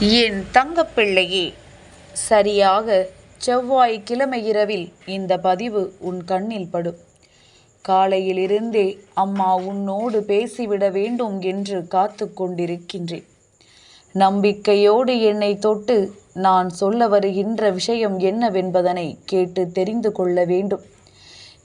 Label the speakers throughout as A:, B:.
A: என் தங்கப்பிள்ளையே சரியாக செவ்வாய் கிழமை இரவில் இந்த பதிவு உன் கண்ணில் படும். காலையிலிருந்தே அம்மா உன்னோடு பேசிவிட வேண்டும் என்று காத்து கொண்டிருக்கின்றேன். நம்பிக்கையோடு என்னை தொட்டு நான் சொல்ல வருகின்ற விஷயம் என்னவென்பதனை கேட்டு தெரிந்து கொள்ள வேண்டும்.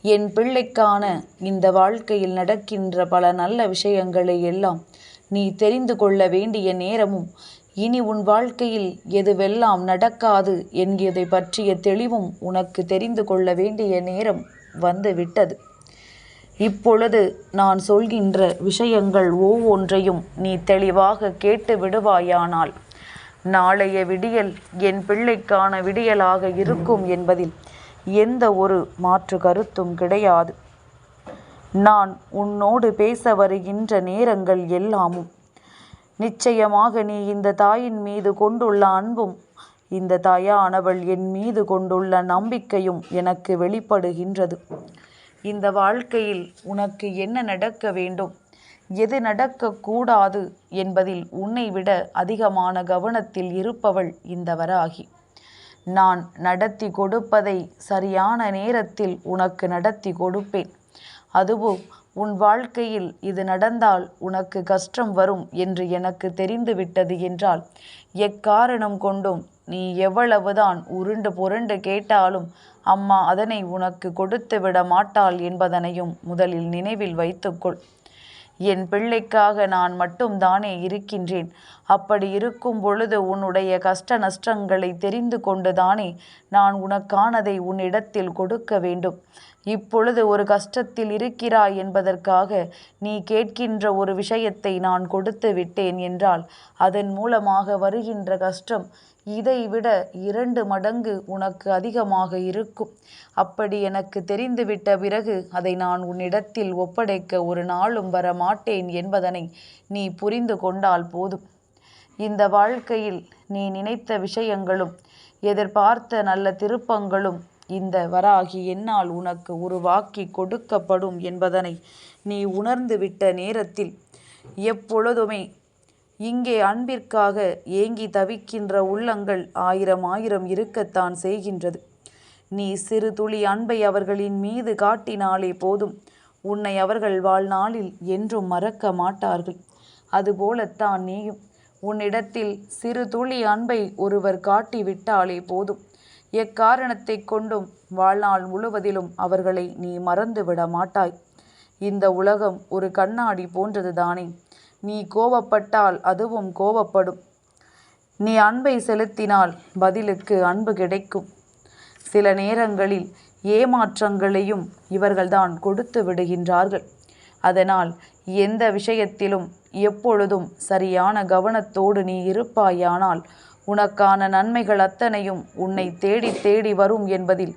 A: என் பிள்ளைக்கான இந்த வாழ்க்கையில் நடக்கின்ற பல நல்ல விஷயங்களை எல்லாம் நீ தெரிந்து கொள்ள வேண்டிய நேரமும் இனி உன் வாழ்க்கையில் எதுவெல்லாம் நடக்காது என்கிறதை பற்றிய தெளிவும் உனக்கு தெரிந்து கொள்ள வேண்டிய நேரம் வந்துவிட்டது. இப்பொழுது நான் சொல்கின்ற விஷயங்கள் ஒவ்வொன்றையும் நீ தெளிவாக கேட்டு விடுவாயானால் நாளைய விடியல் என் பிள்ளைக்கான விடியலாக இருக்கும் என்பதில் எந்த ஒரு மாற்று கருத்தும் கிடையாது. நான் உன்னோடு பேச வருகின்ற நேரங்கள் எல்லாமும் நிச்சயமாக நீ இந்த தாயின் மீது கொண்டுள்ள அன்பும் இந்த தாயானவள் என் மீது கொண்டுள்ள நம்பிக்கையும் எனக்கு வெளிப்படுகின்றது. இந்த வாழ்க்கையில் உனக்கு என்ன நடக்க வேண்டும்? எது நடக்கக்கூடாது என்பதில் உன்னை விட அதிகமான கவனத்தில் இருப்பவள் இந்த வராகி நான் நடத்தி கொடுப்பதை சரியான நேரத்தில் உனக்கு நடத்தி கொடுப்பேன். அதுவும் உன் வாழ்க்கையில் இது நடந்தால் உனக்கு கஷ்டம் வரும் என்று எனக்கு தெரிந்துவிட்டது என்றால் எக்காரணம் கொண்டும் நீ எவ்வளவுதான் உருண்டு புரண்டு கேட்டாலும் அம்மா அதனை உனக்கு கொடுத்து விட மாட்டாள் என்பதனையும் முதலில் நினைவில் வைத்துக்கொள். என் பிள்ளைக்காக நான் மட்டும் தானே இருக்கின்றேன். அப்படி இருக்கும் பொழுது உன்னுடைய கஷ்ட நஷ்டங்களை தெரிந்து கொண்டுதானே நான் உனக்கானதை உன்னிடத்தில் கொடுக்க வேண்டும். இப்பொழுது ஒரு கஷ்டத்தில் இருக்கிறாய் என்பதற்காக நீ கேட்கின்ற ஒரு விஷயத்தை நான் கொடுத்து விட்டேன் என்றால் அதன் மூலமாக வருகின்ற கஷ்டம் இதைவிட இரண்டு மடங்கு உனக்கு அதிகமாக இருக்கும். அப்படி எனக்கு தெரிந்துவிட்ட பிறகு அதை நான் உன்னிடத்தில் ஒப்படைக்க ஒரு நாளும் வர மாட்டேன் என்பதனை நீ புரிந்து கொண்டால் போதும். இந்த வாழ்க்கையில் நீ நினைத்த விஷயங்களும் எதிர்பார்த்த நல்ல திருப்பங்களும் இந்த வராகி என்னால் உனக்கு உருவாக்கி கொடுக்கப்படும் என்பதனை நீ உணர்ந்துவிட்ட நேரத்தில் எப்பொழுதுமே இங்கே அன்பிற்காக ஏங்கி தவிக்கின்ற உள்ளங்கள் ஆயிரம் ஆயிரம் இருக்கத்தான் செய்கின்றது. நீ சிறு துளி அன்பை அவர்களின் மீது காட்டினாலே போதும். உன்னை அவர்கள் வாழ்நாளில் என்றும் மறக்க மாட்டார்கள். அதுபோலத்தான் நீயும் உன்னிடத்தில் சிறு துளி அன்பை ஒருவர் காட்டிவிட்டாலே போதும். எக்காரணத்தை கொண்டும் வாழ்நாள் முழுவதிலும் அவர்களை நீ மறந்து விட மாட்டாய். இந்த உலகம் ஒரு கண்ணாடி போன்றது தானே. நீ கோபப்பட்டால் அதுவும் கோபப்படும் நீ அன்பை செலுத்தினால் பதிலுக்கு அன்பு கிடைக்கும். சில நேரங்களில் ஏமாற்றங்களையும் இவர்கள்தான் கொடுத்து விடுகின்றார்கள். அதனால் எந்த விஷயத்திலும் எப்பொழுதும் சரியான கவனத்தோடு நீ இருப்பாயானால் உனக்கான நன்மைகள் அத்தனையும் உன்னை தேடி தேடி வரும் என்பதில்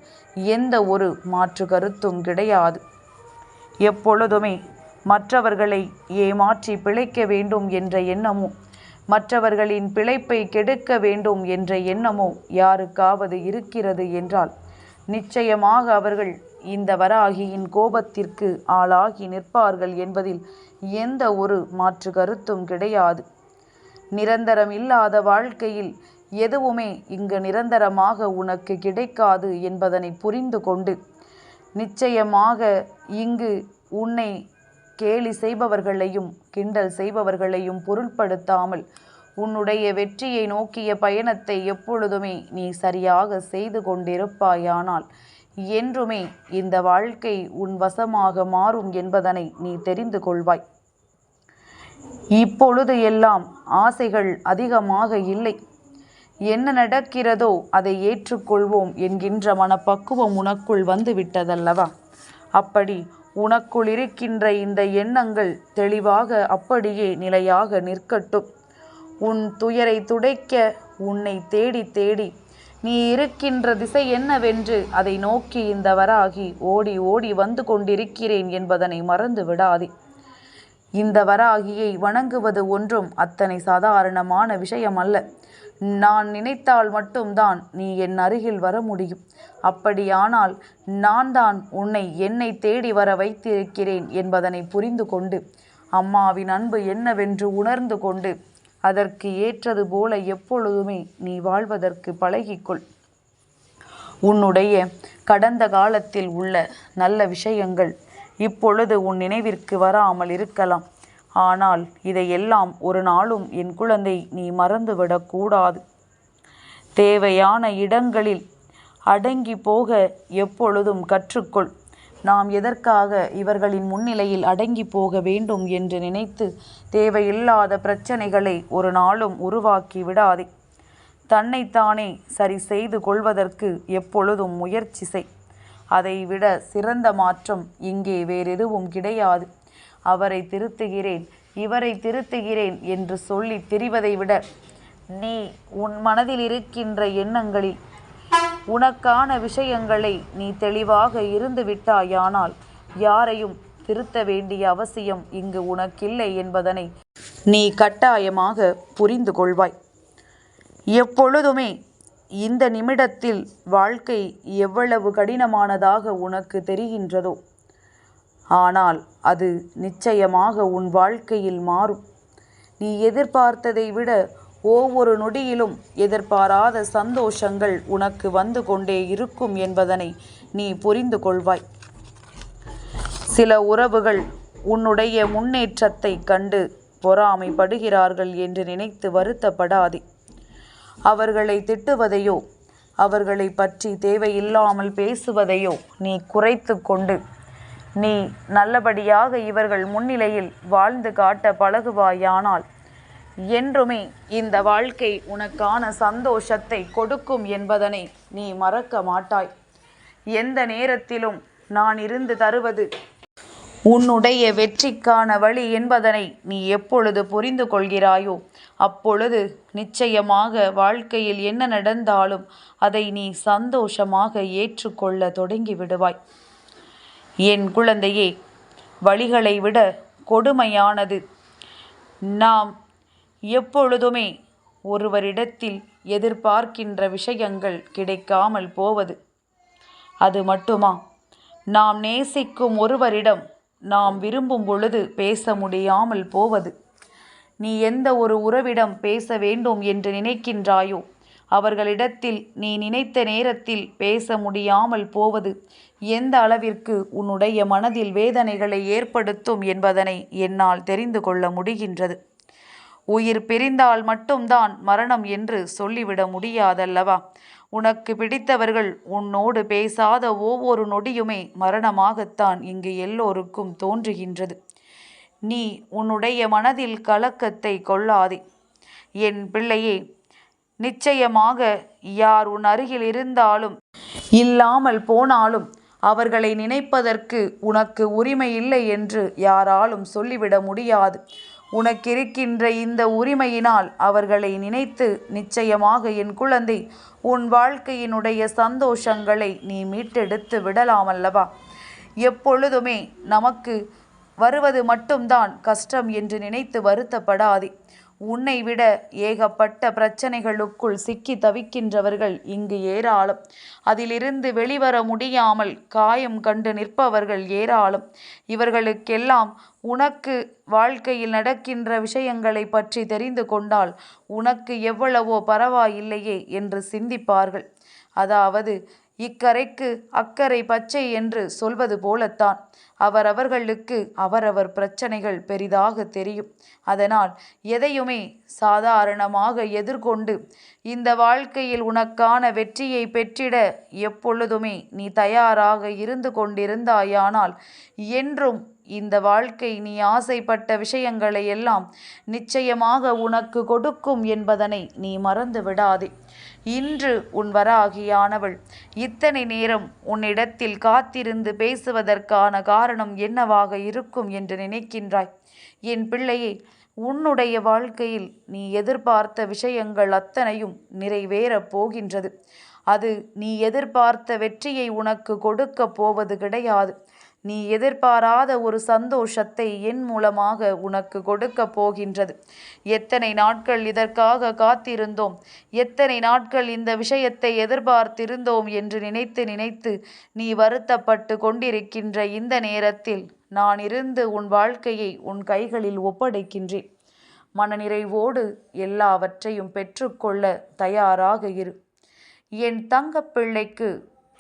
A: எந்த ஒரு மாற்று கருத்தும் கிடையாது. எப்பொழுதுமே மற்றவர்களை ஏமாற்றி பிழைக்க வேண்டும் என்ற எண்ணமோ மற்றவர்களின் பிழைப்பை கெடுக்க வேண்டும் என்ற எண்ணமோ யாருக்காவது இருக்கிறது என்றால் நிச்சயமாக அவர்கள் இந்த வராகியின் கோபத்திற்கு ஆளாகி நிற்பார்கள் என்பதில் எந்த ஒரு மாற்று கருத்தும் கிடையாது. நிரந்தரம் இல்லாத வாழ்க்கையில் எதுவுமே இங்கு நிரந்தரமாக உனக்கு கிடைக்காது என்பதனை புரிந்து கொண்டு நிச்சயமாக இங்கு உன்னை கேலி செய்பவர்களையும் கிண்டல் செய்பவர்களையும் பொருட்படுத்தாமல் உன்னுடைய வெற்றியை நோக்கிய பயணத்தை எப்பொழுதுமே நீ சரியாக செய்து கொண்டிருப்பாயானால் என்றுமே இந்த வாழ்க்கை உன் வசமாக மாறும் என்பதனை நீ தெரிந்து கொள்வாய். இப்பொழுது எல்லாம் ஆசைகள் அதிகமாக இல்லை. என்ன நடக்கிறதோ அதை ஏற்றுக்கொள்வோம் என்கின்ற மனப்பக்குவம் உனக்குள் வந்துவிட்டதல்லவா? அப்படி உனக்குள் இருக்கின்ற இந்த எண்ணங்கள் தெளிவாக அப்படியே நிலையாக நிற்கட்டும். உன் துயரை துடைக்க உன்னை தேடி தேடி நீ இருக்கின்ற திசை என்னவென்று அதை நோக்கி இந்த வராகி ஓடி ஓடி வந்து கொண்டிருக்கிறேன் என்பதனை மறந்து விடாதே. இந்த வராகியை வணங்குவது ஒன்றும் அத்தனை சாதாரணமான விஷயம் அல்ல நான் நினைத்தால் மட்டும்தான் நீ என் அருகில் வர முடியும். அப்படியானால் நான் தான் உன்னை என்னை தேடி வர வைத்திருக்கிறேன் என்பதனை புரிந்து கொண்டு அம்மாவின் அன்பு என்னவென்று உணர்ந்து கொண்டு அதற்கு ஏற்றது போல எப்பொழுதுமே நீ வாழ்வதற்கு பழகிக்கொள். உன்னுடைய கடந்த காலத்தில் உள்ள நல்ல விஷயங்கள் இப்பொழுது உன் நினைவிற்கு வராமல் இருக்கலாம். ஆனால் இதையெல்லாம் ஒரு நாளும் என் குழந்தை நீ மறந்துவிடக்கூடாது தேவையான இடங்களில் அடங்கி போக எப்பொழுதும் கற்றுக்கொள். நாம் எதற்காக இவர்களின் முன்னிலையில் அடங்கி போக வேண்டும் என்று நினைத்து தேவையில்லாத பிரச்சனைகளை ஒரு நாளும் உருவாக்கி விடாதே. தன்னைத்தானே சரி செய்து கொள்வதற்கு எப்பொழுதும் முயற்சி செய். அதைவிட சிறந்த மாற்றம் இங்கே வேறெதுவும் கிடையாது. அவரை திருத்துகிறேன் இவரை திருத்துகிறேன் என்று சொல்லி திரிவதை விட நீ உன் மனதில் இருக்கின்ற எண்ணங்களில் உனக்கான விஷயங்களை நீ தெளிவாக இருந்து விட்டாயானால் யாரையும் திருத்த வேண்டிய அவசியம் இங்கு உனக்கில்லை என்பதனை நீ கட்டாயமாக புரிந்து கொள்வாய். எப்பொழுதுமே இந்த நிமிடத்தில் வாழ்க்கை எவ்வளவு கடினமானதாக உனக்கு தெரிகின்றதோ? ஆனால் அது நிச்சயமாக உன் வாழ்க்கையில் மாறும். நீ எதிர்பார்த்ததை விட ஒவ்வொரு நொடியிலும் எதிர்பாராத சந்தோஷங்கள் உனக்கு வந்து கொண்டே இருக்கும் என்பதனை நீ புரிந்து கொள்வாய். சில உறவுகள் உன்னுடைய முன்னேற்றத்தை கண்டு பொறாமைப்படுகிறார்கள் என்று நினைத்து வருத்தப்படாதே. அவர்களை திட்டுவதையோ அவர்களை பற்றி தேவையில்லாமல் பேசுவதையோ நீ குறைத்து கொண்டு நீ நல்லபடியாக இவர்கள் முன்னிலையில் வாழ்ந்து காட்ட பழகுவாயானால் என்றுமே இந்த வாழ்க்கை உனக்கான சந்தோஷத்தை கொடுக்கும் என்பதனை நீ மறக்க மாட்டாய். எந்த நேரத்திலும் நான் இருந்து தருவது உன்னுடைய வெற்றிக்கான வழி என்பதனை நீ எப்பொழுது புரிந்து கொள்கிறாயோ அப்பொழுது நிச்சயமாக வாழ்க்கையில் என்ன நடந்தாலும் அதை நீ சந்தோஷமாக ஏற்றுக்கொள்ள தொடங்கி விடுவாய் என் குழந்தையே வழிகளை விட கொடுமையானது. நாம் எப்பொழுதுமே ஒருவரிடத்தில் எதிர்பார்க்கின்ற விஷயங்கள் கிடைக்காமல் போவது. அது மட்டுமா? நாம் நேசிக்கும் ஒருவரிடம் நாம் விரும்பும் பொழுது பேச முடியாமல் போவது. நீ எந்த ஒரு உறவிடம் பேச வேண்டும் என்று நினைக்கின்றாயோ அவர்களிடத்தில் நீ நினைத்த நேரத்தில் பேச முடியாமல் போவது எந்த அளவிற்கு உன்னுடைய மனதில் வேதனைகளை ஏற்படுத்தும் என்பதனை என்னால் தெரிந்து கொள்ள முடிகின்றது. உயிர் பிரிந்தால் மட்டும்தான் மரணம் என்று சொல்லிவிட முடியாதல்லவா? உனக்கு பிடித்தவர்கள் உன்னோடு பேசாத ஒவ்வொரு நொடியுமே மரணமாகத்தான் இங்கு எல்லோருக்கும் தோன்றுகின்றது. நீ உன்னுடைய மனதில் கலக்கத்தை கொள்ளாதே. என் பிள்ளையே நிச்சயமாக யார் உன் அருகில் இருந்தாலும் இல்லாமல் போனாலும் அவர்களை நினைப்பதற்கு உனக்கு உரிமை இல்லை என்று யாராலும் சொல்லிவிட முடியாது. உனக்கிருக்கின்ற இந்த உரிமையினால் அவர்களை நினைத்து நிச்சயமாக என் குழந்தை உன் வாழ்க்கையினுடைய சந்தோஷங்களை நீ மீட்டெடுத்து விடலாமல்லவா? எப்பொழுதுமே நமக்கு வருவது மட்டும்தான் கஷ்டம் என்று நினைத்து வருத்தப்படாதே. உன்னை விட ஏகப்பட்ட பிரச்சனைகளுக்குள் சிக்கி தவிக்கின்றவர்கள் இங்கு ஏராளம். அதிலிருந்து வெளிவர முடியாமல் காயம் கண்டு நிற்பவர்கள் ஏராளம். இவர்களுக்கெல்லாம் உனக்கு வாழ்க்கையில் நடக்கின்ற விஷயங்களை பற்றி தெரிந்து கொண்டால் உனக்கு எவ்வளவோ பரவாயில்லையே என்று சிந்திப்பார்கள். அதாவது இக்கரைக்கு அக்கறை பச்சை என்று சொல்வது போலத்தான். அவரவர்களுக்கு அவரவர் பிரச்சனைகள் பெரிதாக தெரியும். அதனால் எதையுமே சாதாரணமாக எதிர்கொண்டு இந்த வாழ்க்கையில் உனக்கான வெற்றியை பெற்றிட எப்பொழுதுமே நீ தயாராக இருந்து கொண்டிருந்தாயானால் என்றும் இந்த வாழ்க்கை நீ ஆசைப்பட்ட விஷயங்களை எல்லாம் நிச்சயமாக உனக்கு கொடுக்கும் என்பதனை நீ மறந்து விடாதே. இன்று உன் வராகியானவள் இத்தனை நேரம் உன்னிடத்தில் காத்திருந்து பேசுவதற்கான காரணம் என்னவாக இருக்கும் என்று நினைக்கின்றாய்? என் பிள்ளையே உன்னுடைய வாழ்க்கையில் நீ எதிர்பார்த்த விஷயங்கள் அத்தனையும் நிறைவேறப் போகின்றது. அது நீ எதிர்பார்த்த வெற்றியை உனக்கு கொடுக்கப் போவது கிடையாது. நீ எதிர்பாராத ஒரு சந்தோஷத்தை என் மூலமாக உனக்கு கொடுக்க போகின்றது. எத்தனை நாட்கள் இதற்காக காத்திருந்தோம்? எத்தனை நாட்கள் இந்த விஷயத்தை எதிர்பார்த்திருந்தோம் என்று நினைத்து நினைத்து நீ வருத்தப்பட்டு கொண்டிருக்கின்ற இந்த நேரத்தில் நான் இருந்து உன் வாழ்க்கையை உன் கைகளில் ஒப்படைக்கின்றேன். மனநிறைவோடு எல்லாவற்றையும் பெற்றுக்கொள்ள தயாராக இரு. என் தங்கப்பிள்ளைக்கு